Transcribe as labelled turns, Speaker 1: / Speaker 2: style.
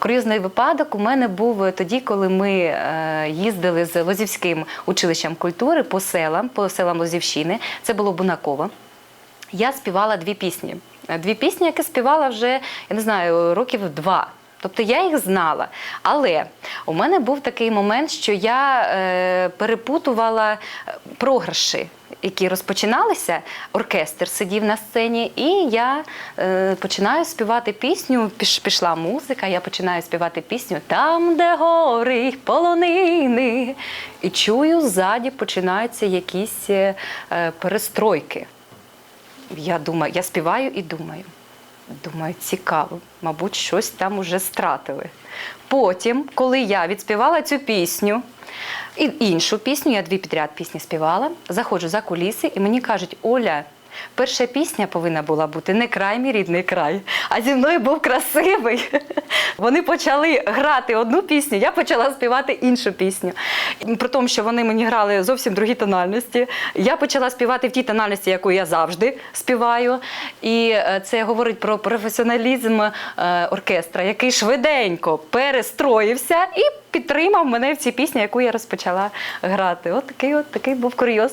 Speaker 1: курйозний випадок у мене був тоді, коли ми е, їздили з Лозівським училищем культури по селам, по селам Лозівщини. Це було Бунаково. Я співала дві пісні. Е, Дві пісні, які співала вже, я не знаю, років два. Тобто я їх знала. Але у мене був такий момент, що я е, перепутувала е, програші, які розпочиналися. Оркестр сидів на сцені, і я е, починаю співати пісню. Піш, пішла музика, я починаю співати пісню Там, де гори полонини. І чую, ззаді починаються якісь е, перестройки. Я думаю, я співаю і думаю. Думаю, цікаво, мабуть, щось там уже стратили. Потім, коли я відспівала цю пісню іншу пісню, я дві підряд пісні співала, заходжу за куліси, і мені кажуть, Оля. Перша пісня повинна була бути не край, мій рідний край, а зі мною був красивий. Вони почали грати одну пісню, я почала співати іншу пісню. При тому, що вони мені грали зовсім другі тональності. Я почала співати в тій тональності, яку я завжди співаю. І е, це говорить про професіоналізм е, оркестра, який швиденько перестроївся і підтримав мене в цій пісні, яку я розпочала грати. От такий, от такий був курйоз.